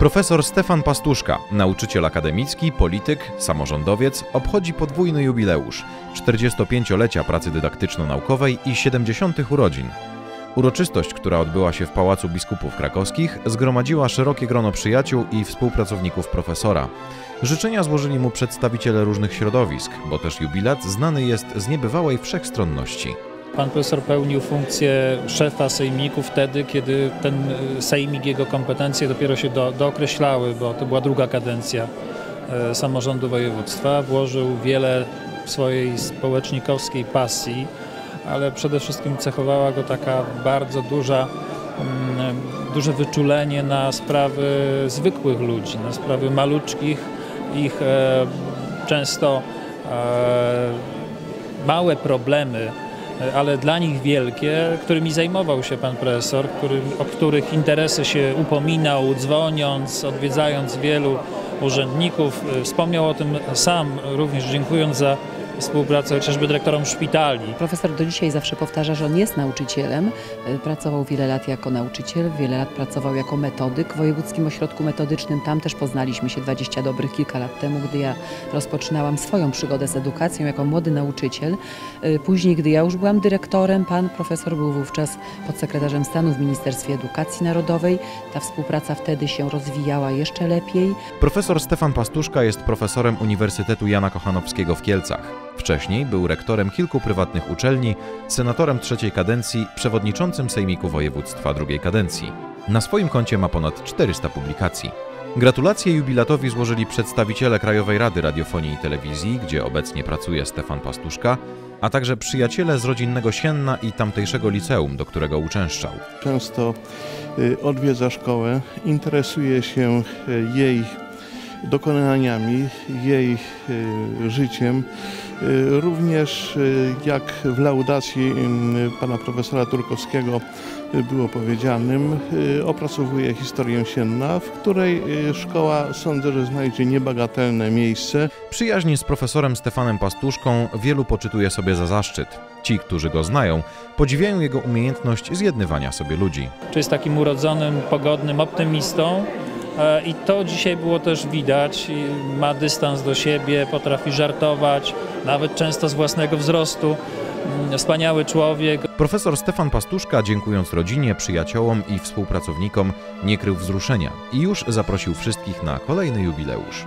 Profesor Stefan Pastuszka, nauczyciel akademicki, polityk, samorządowiec, obchodzi podwójny jubileusz 45-lecia pracy dydaktyczno-naukowej i 70. urodzin. Uroczystość, która odbyła się w Pałacu Biskupów Krakowskich, zgromadziła szerokie grono przyjaciół i współpracowników profesora. Życzenia złożyli mu przedstawiciele różnych środowisk, bo też jubilat znany jest z niebywałej wszechstronności. Pan profesor pełnił funkcję szefa sejmiku wtedy, kiedy ten y, sejmik, jego kompetencje dopiero się do, dookreślały, bo to była druga kadencja e, samorządu województwa. Włożył wiele swojej społecznikowskiej pasji, ale przede wszystkim cechowała go taka bardzo duża, mm, duże wyczulenie na sprawy zwykłych ludzi, na sprawy maluczkich, ich e, często e, małe problemy, ale dla nich wielkie, którymi zajmował się pan profesor, który, o których interesy się upominał, dzwoniąc, odwiedzając wielu urzędników. Wspomniał o tym sam, również dziękując za współpracę chociażby dyrektorom szpitali. Profesor do dzisiaj zawsze powtarza, że on jest nauczycielem. Y, Pracował wiele lat jako nauczyciel, wiele lat pracował jako metodyk w Wojewódzkim Ośrodku Metodycznym. Tam też poznaliśmy się 20 dobrych kilka lat temu, gdy ja rozpoczynałam swoją przygodę z edukacją jako młody nauczyciel. Y, Później, gdy ja już byłam dyrektorem, pan profesor był wówczas podsekretarzem stanu w Ministerstwie Edukacji Narodowej. Ta współpraca wtedy się rozwijała jeszcze lepiej. Profesor Stefan Pastuszka jest profesorem Uniwersytetu Jana Kochanowskiego w Kielcach. Wcześniej był rektorem kilku prywatnych uczelni, senatorem trzeciej kadencji, przewodniczącym Sejmiku Województwa drugiej kadencji. Na swoim koncie ma ponad 400 publikacji. Gratulacje jubilatowi złożyli przedstawiciele Krajowej Rady Radiofonii i Telewizji, gdzie obecnie pracuje Stefan Pastuszka, a także przyjaciele z rodzinnego Sienna i tamtejszego liceum, do którego uczęszczał. Często y, odwiedza szkołę, interesuje się y, jej dokonaniami, jej y, życiem. Y, Również y, jak w laudacji y, pana profesora Turkowskiego było powiedzianym, opracowuje historię Sienna, w której szkoła sądzę, że znajdzie niebagatelne miejsce. Przyjaźń z profesorem Stefanem Pastuszką wielu poczytuje sobie za zaszczyt. Ci, którzy go znają, podziwiają jego umiejętność zjednywania sobie ludzi. Czy jest takim urodzonym, pogodnym optymistą. E, I to dzisiaj było też widać. Ma dystans do siebie, potrafi żartować, nawet często z własnego wzrostu. Mm, Wspaniały człowiek. Profesor Stefan Pastuszka, dziękując rodzinie, przyjaciołom i współpracownikom, nie krył wzruszenia i już zaprosił wszystkich na kolejny jubileusz.